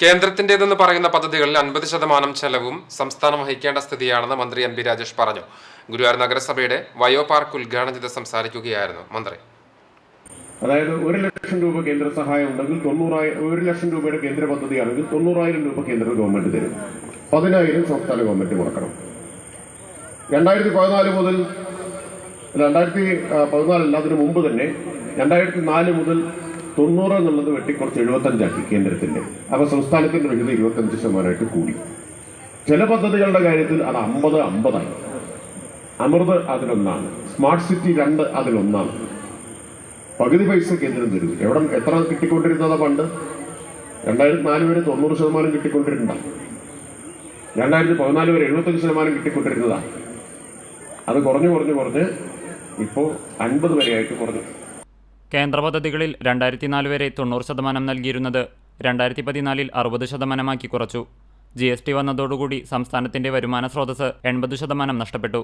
കേന്ദ്രത്തിന്റേതെന്ന് പറയുന്ന പദ്ധതികളിൽ അൻപത് ശതമാനം ചെലവും സംസ്ഥാനം വഹിക്കേണ്ട സ്ഥിതിയാണെന്ന് മന്ത്രി എം പി രാജേഷ് പറഞ്ഞു. ഗുരുവായൂർ നഗരസഭയുടെ വയോ പാർക്ക് ഉദ്ഘാടനം ചെയ്ത് സംസാരിക്കുകയായിരുന്നു മന്ത്രി. അതായത് ഒരു ലക്ഷം രൂപ കേന്ദ്ര സഹായം ഉണ്ടെങ്കിൽ തൊണ്ണൂറായിരം ഒരു ലക്ഷം രൂപയുടെ കേന്ദ്ര പദ്ധതിയാണെങ്കിൽ തൊണ്ണൂറായിരം രൂപ കേന്ദ്ര ഗവൺമെന്റ് തരും. പതിനായിരം സംസ്ഥാന ഗവൺമെന്റ് കൊടുക്കണം രണ്ടായിരത്തി പതിനാല് മുതൽ രണ്ടായിരത്തി പതിനാലല്ല അതിനു മുമ്പ് തന്നെ രണ്ടായിരത്തി നാല് മുതൽ തൊണ്ണൂറ് എന്നുള്ളത് വെട്ടിക്കുറച്ച് എഴുപത്തഞ്ചാക്കി കേന്ദ്രത്തിന്റെ. അപ്പൊ സംസ്ഥാനത്തിന്റെ വിഹിതം ഇരുപത്തഞ്ച് ശതമാനമായിട്ട് കൂടി. ചില പദ്ധതികളുടെ കാര്യത്തിൽ അത് അമ്പത് അമ്പതായി. അമൃത് അതിലൊന്നാണ്. സ്മാർട്ട് സിറ്റി രണ്ട് അതിലൊന്നാണ്. പകുതി പൈസ കേന്ദ്രം തരും. എവിടെ എത്ര കിട്ടിക്കൊണ്ടിരുന്നതാ പണ്ട് രണ്ടായിരത്തി നാല് വരെ തൊണ്ണൂറ് ശതമാനം കിട്ടിക്കൊണ്ടിരുന്നതാ. രണ്ടായിരത്തി പതിനാല് വരെ എഴുപത്തഞ്ച് ശതമാനം കിട്ടിക്കൊണ്ടിരുന്നതാണ് അത് കുറഞ്ഞു കുറഞ്ഞു കുറഞ്ഞ് ഇപ്പോൾ അൻപത് വരെയായിട്ട് കുറഞ്ഞു. കേന്ദ്ര പദ്ധതികളിൽ രണ്ടായിരത്തി നാല് വരെ തൊണ്ണൂറ് ശതമാനം നൽകിയിരുന്നത് രണ്ടായിരത്തി പതിനാലിൽ അറുപത് ശതമാനമാക്കി കുറച്ചു. ജി എസ് ടി വന്നതോടുകൂടി സംസ്ഥാനത്തിന്റെ വരുമാന സ്രോതസ് എൺപത് ശതമാനം നഷ്ടപ്പെട്ടു.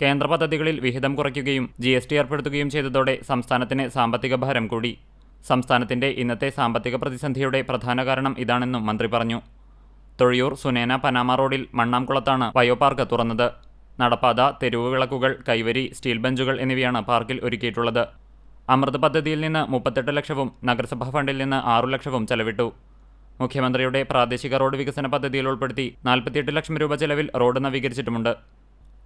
കേന്ദ്ര പദ്ധതികളിൽ വിഹിതം കുറയ്ക്കുകയും ജി എസ് ടി ഏർപ്പെടുത്തുകയും ചെയ്തതോടെ സംസ്ഥാനത്തിന് സാമ്പത്തിക ഭാരം കൂടി. സംസ്ഥാനത്തിന്റെ ഇന്നത്തെ സാമ്പത്തിക പ്രതിസന്ധിയുടെ പ്രധാന കാരണം ഇതാണെന്നും മന്ത്രി പറഞ്ഞു. തൊഴിയൂർ സുനേന പനാമ റോഡിൽ മണ്ണാംകുളത്താണ് ബയോപാർക്ക് തുറന്നത്. നടപ്പാത തെരുവ് വിളക്കുകൾ കൈവരി സ്റ്റീൽ ബെഞ്ചുകൾ എന്നിവയാണ് പാർക്കിൽ ഒരുക്കിയിട്ടുള്ളത്. അമൃത് പദ്ധതിയിൽ നിന്ന് മുപ്പത്തെട്ട് ലക്ഷവും നഗരസഭാ ഫണ്ടിൽ നിന്ന് ആറു ലക്ഷവും ചെലവിട്ടു. മുഖ്യമന്ത്രിയുടെ പ്രാദേശിക റോഡ് വികസന പദ്ധതിയിൽ ഉൾപ്പെടുത്തി നാൽപ്പത്തിയെട്ട് ലക്ഷം രൂപ ചെലവിൽ റോഡ് നവീകരിച്ചിട്ടുമുണ്ട്.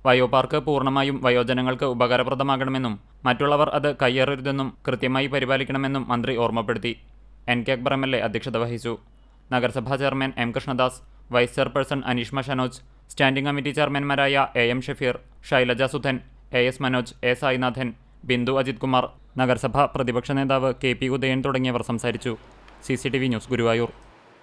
വയോ പാർക്ക് പൂർണമായും വയോജനങ്ങൾക്ക് ഉപകാരപ്രദമാകണമെന്നും മറ്റുള്ളവർ അത് കയ്യേറരുതെന്നും കൃത്യമായി പരിപാലിക്കണമെന്നും മന്ത്രി ഓർമ്മപ്പെടുത്തി. N K Akbar M L A അധ്യക്ഷത വഹിച്ചു. നഗരസഭാ chairman M Krishnadas vice chairperson Aneeshma Shanoj standing committee ചെയർമാൻമാരായ A M Shafeer Shailaja Sudhan A S Manoj A Sainathan Bindu Ajith Kumar നഗരസഭ പ്രതിപക്ഷ നേതാവ് കെ പി ഉദയൻ തുടങ്ങിയവർ സംസാരിച്ചു. C C T V news Guruvayur.